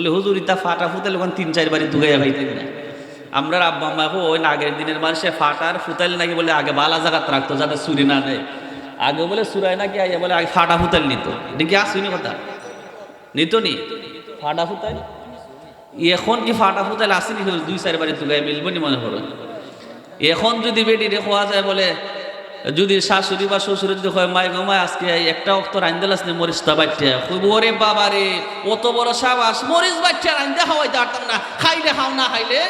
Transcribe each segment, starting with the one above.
বলে, হুজুর, ইতা ফাটা ফুতাইল ওখানে তিন চারবারই দুগাইয়া ভাইতেন না আমরা আব্বা আম্মা ওই আগের দিনের মানুষে ফাটার ফুতাইল নাকি? বলে, আগে বালা জাগাত রাখতো যাতে চুরি না দেয়। আগে বলে সুরায় নাকি আইয়া? বলে, আগে ফাটা ফুতাইল নিত। এটা কি আসুনি কথা? নিত নি? ফাটা ফুতাইল? এখন কি ফাটা ফুতাইল আসেনি? দুই চারবারই দুগাই মিলবো নি মনে করো? এখন যদি বেটি রে যায়, বলে যদি শাশুড়ি বা শ্বশুরে যদি হয় মাই গো মাই আজকে একটা অক্ত রাইন্দেল আসলে মরিচটা বাচ্চা কইব ওরে বাবা রে অত বড় সাবাস, মরিচ বাচ্চা রাইন্দা খাওয়াইতে পারতাম না। খাইলে খাও না খাইলে?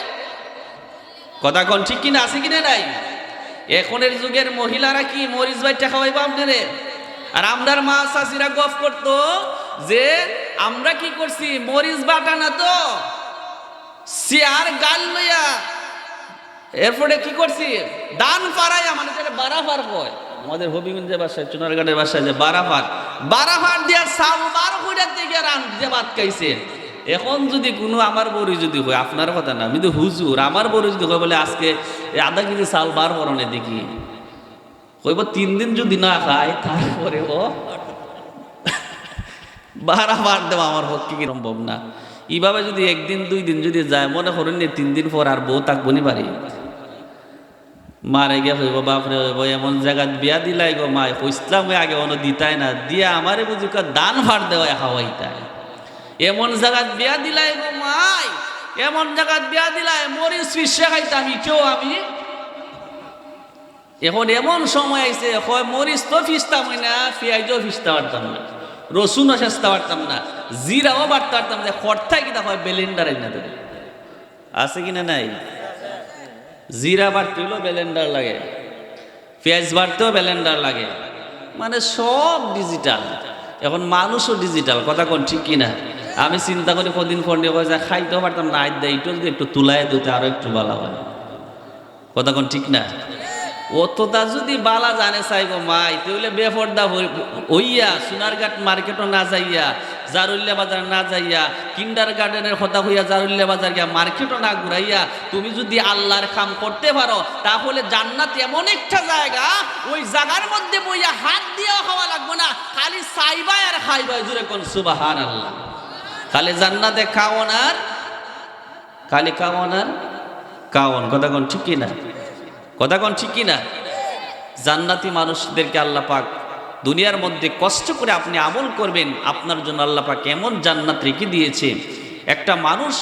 কথা কোন, ঠিক কিনা, আছে কিনা নাই? এখনের যুগের মহিলারা কি মরিচ বাচ্চা খাওয়াইব আপনারে? আর আমরার মা শাশিরা গফ করতো যে, আমরা কি করছি? মরিচ বাটা না তো? চেয়ার গাল লইয়া এরপরে কি করছি? দান পাড়াই আমাদের যেটা বারাফার কয়। আমাদের হবিগঞ্জের বাসায় চুনারগাঁড়ের বাসায় যে বারাফার। বারাফার দিয়া সাউ বার কইরার দিকে রান যে ভাত খাইছে। এখন যদি কোনো আমার বড়ি যদি হয়, আপনার কথা না কিন্তু হুজুর, আমার বড়ি যদি হয় বলে আজকে এই আধা কেজি চাল বার করনে দেখি। কইব তিন দিন যদি না খায়, তারপরে ও বারাবার দেওয়া আমার পক্ষে কি সম্ভব না। এইভাবে যদি একদিন, দুই দিন যদি যায়, মনে করেন তিন দিন পর আর বউ থাকব নি পারি মারে গিয়া হইব বাপরে হইব এমন জায়গাত বিয়া দিলাই গো মায় কইসলাম ওই আগে অন্য দিতাই না, দিয়া আমারে বুঝি কা দান ফাট দেওয়া খাওয়াইতাই এমন জায়গাত বিয়া দিলাই গো মাই, এমন জায়গাত বিয়া দিলাই মরিস ফিসে খাইতাম, ইটেও আমি। এখন এমন সময় আইছে হয় মরিচ তো ফিসতাম না, পেঁয়াজও ফিসতে পারতাম না, রসুনও সেচতে পারতাম না, জিরাও বাড়তে পারতাম না খরথায় কিনা হয়, বেলেন্ডার না আছে কিনা নাই? জিরা বাড়তে হলেও বেলেন্ডার লাগে, পেঁয়াজ বাড়তেও বেলেন্ডার লাগে। মানে সব ডিজিটাল। এখন মানুষও ডিজিটাল, কথা কোন ঠিক কিনা? আমি চিন্তা করি কদিন পর নিয়ে যায় খাইতেও পারতাম না আজ দেয় যদি একটু তুলায় দিতে আরও একটু ভালো হয়। কথা কোন ঠিক না? অতটা যদি বালা জানে চাইব, মাই, তাহলে বেফর্দা হই- হইয়া, সোনারঘাট মার্কেটও না যাইয়া জারুল্লা বাজার না যাইয়া কিন্ডার গার্ডেনের কথা হইয়া জারুল্লা বাজার গিয়া মার্কেটও না ঘুরাইয়া তুমি যদি আল্লাহর কাম করতে পারো, তাহলে জান্নাত এমন একটা জায়গা, ওই জায়গার মধ্যে বইয়া হাত দিয়েও খাওয়া লাগবে না, খালি চাইবাই আর খাইবাই জুড়ে কোন সুবাহান আল্লাহ খালি জান্নাতে খাওয়ান আর, খালি খাওয়ান আর কাওয়ান কথা কোন ঠিক কিনা? কথা কোন ঠিক কিনা? জান্নাতি মানুষদেরকে আল্লাহ পাক দুনিয়ার মধ্যে কষ্ট করে আপনি আমল করবেন, আপনার জন্য আল্লাপা কেমন জান্নাত রেখে দিয়েছে। একটা মানুষ